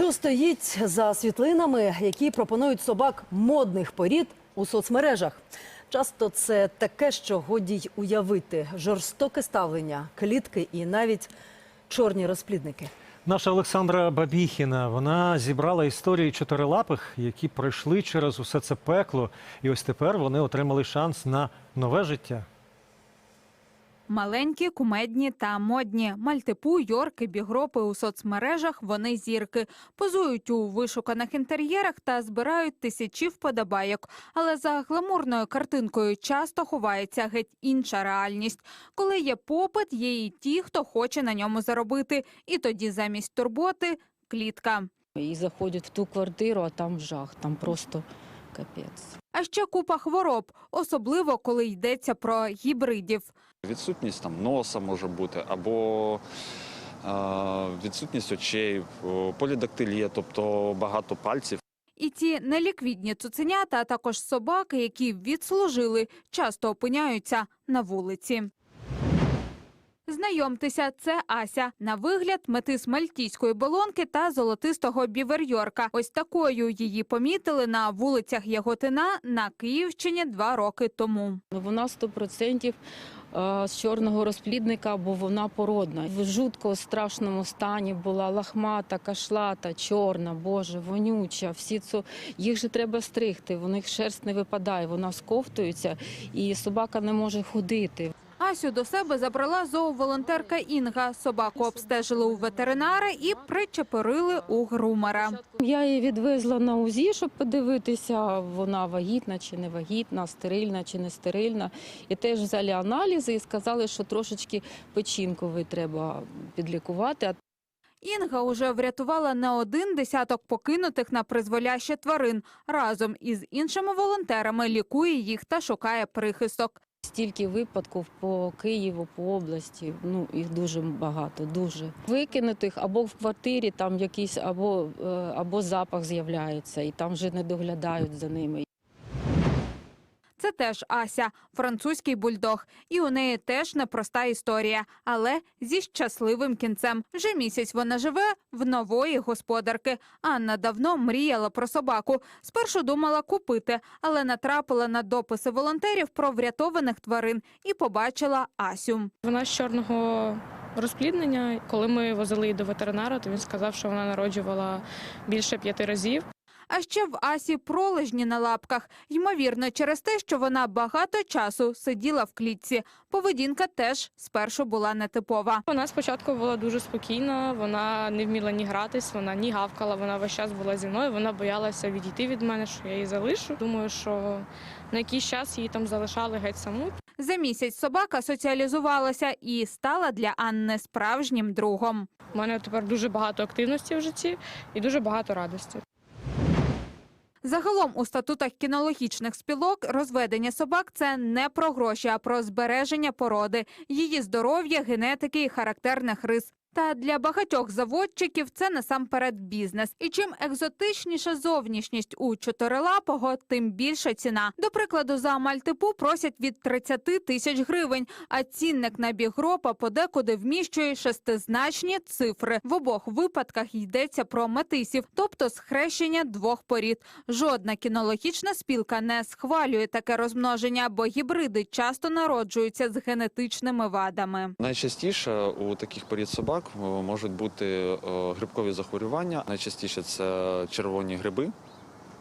Що стоїть за світлинами, які пропонують собак модних порід у соцмережах? Часто це таке, що годі й уявити: жорстоке ставлення, клітки і навіть чорні розплідники. Наша Олександра Бабіхіна вона зібрала історії чотирилапих, які пройшли через усе це пекло, і ось тепер вони отримали шанс на нове життя. Маленькі, кумедні та модні. Мальтипу, йорки, бігропи у соцмережах. Вони зірки. Позують у вишуканих інтер'єрах та збирають тисячі вподобайок. Але за гламурною картинкою часто ховається геть інша реальність. Коли є попит, є і ті, хто хоче на ньому заробити. І тоді замість турботи клітка. І заходять в ту квартиру, а там жах, там просто капець. А ще купа хвороб, особливо коли йдеться про гібридів. Відсутність там носа може бути, або е, відсутність очей, полідактилія, тобто багато пальців. І ці неліквідні цуценята, а також собаки, які відслужили, часто опиняються на вулиці. Знайомтеся, це Ася. На вигляд метис мальтійської болонки та золотистого біверйорка. Ось такою її помітили на вулицях Яготина на Київщині два роки тому. Ну, Вона 100% е, з чорного розплідника, бо вона породна. В жутко страшному стані була лахмата, кашлата, чорна, боже, вонюча. Всі це їх же треба стригти. В них шерсть не випадає, вона сковтується, і собака не може ходити. Асю до себе забрала зооволонтерка Інга. Собаку обстежили у ветеринара і причепорили у грумера. Я її відвезла на УЗІ, щоб подивитися, вона вагітна чи не вагітна, стерильна чи не стерильна. І теж взяли аналізи і сказали, що трошечки печінковий треба підлікувати. Інга уже врятувала не один десяток покинутих на призволяще тварин. Разом із іншими волонтерами лікує їх та шукає прихисток. Стільки випадків по Києву, по області. Ну їх дуже багато, дуже викинутих або в квартирі там якийсь, або, е, або запах з'являється, і там вже не доглядають за ними. Це теж Ася, французький бульдог. І у неї теж непроста історія, але зі щасливим кінцем. Вже місяць вона живе в нової господарки. Анна давно мріяла про собаку. Спершу думала купити, але натрапила на дописи волонтерів про врятованих тварин і побачила Асю. Вона з чорного розпліднення. Коли ми возили її до ветеринара, то він сказав, що вона народжувала більше п'яти разів. А ще в Асі пролежні на лапках, ймовірно, через те, що вона багато часу сиділа в клітці. Поведінка теж спершу була нетипова. Вона спочатку була дуже спокійна, вона не вміла ні гратись, вона ні гавкала, вона весь час була зі мною. Вона боялася відійти від мене, що я її залишу. Думаю, що на якийсь час її там залишали геть саму. За місяць собака соціалізувалася і стала для Анни справжнім другом. У мене тепер дуже багато активності в житті і дуже багато радості. Загалом у статутах кінологічних спілок розведення собак це не про гроші, а про збереження породи, її здоров'я, генетики і характерних рис. Та для багатьох заводчиків це насамперед бізнес. І чим екзотичніша зовнішність у чотирилапого, тим більша ціна. До прикладу, за мальтипу просять від 30 тисяч гривень, а цінник на бігропа подекуди вміщує шестизначні цифри. В обох випадках йдеться про метисів, тобто схрещення двох порід. Жодна кінологічна спілка не схвалює таке розмноження, бо гібриди часто народжуються з генетичними вадами. Найчастіше у таких порід собак е, можуть бути е, грибкові захворювання. Найчастіше це червоні гриби,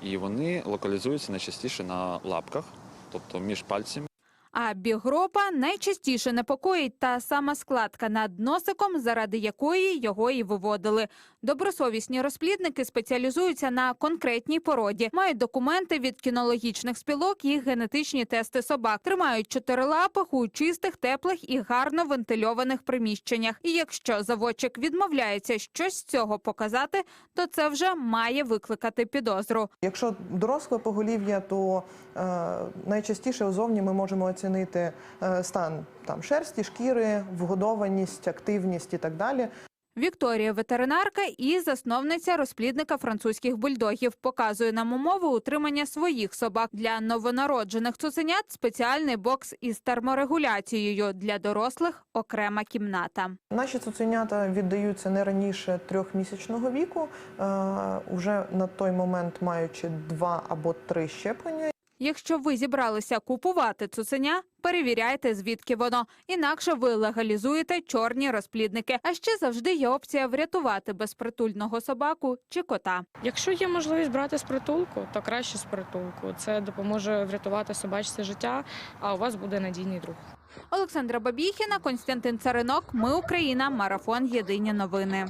і вони локалізуються найчастіше на лапках, тобто між пальцями. А бігропа найчастіше непокоїть та сама складка над носиком, заради якої його і виводили. Добросовісні розплідники спеціалізуються на конкретній породі, мають документи від кінологічних спілок і генетичні тести собак, тримають чотирилапих у чистих, теплих і гарно вентильованих приміщеннях. І якщо заводчик відмовляється щось з цього показати, то це вже має викликати підозру. Якщо доросле поголів'я, то е, найчастіше озовні ми можемо оцінити е, стан там шерсті, шкіри, вгодованість, активність і так далі. Вікторія ветеринарка і засновниця розплідника французьких бульдогів показує нам умови утримання своїх собак для новонароджених цуценят. Спеціальний бокс із терморегуляцією для дорослих окрема кімната. Наші цуценята віддаються не раніше трьохмісячного віку, е, уже на той момент маючи два або три щеплення. Якщо ви зібралися купувати цуценя, перевіряйте, звідки воно. Інакше ви легалізуєте чорні розплідники. А ще завжди є опція врятувати безпритульного собаку чи кота. Якщо є можливість брати з притулку, то краще з притулку. Це допоможе врятувати собачці життя, а у вас буде надійний друг. Олександра Бабіхіна, Константин Царинок. Ми Україна. Марафон. Єдині новини.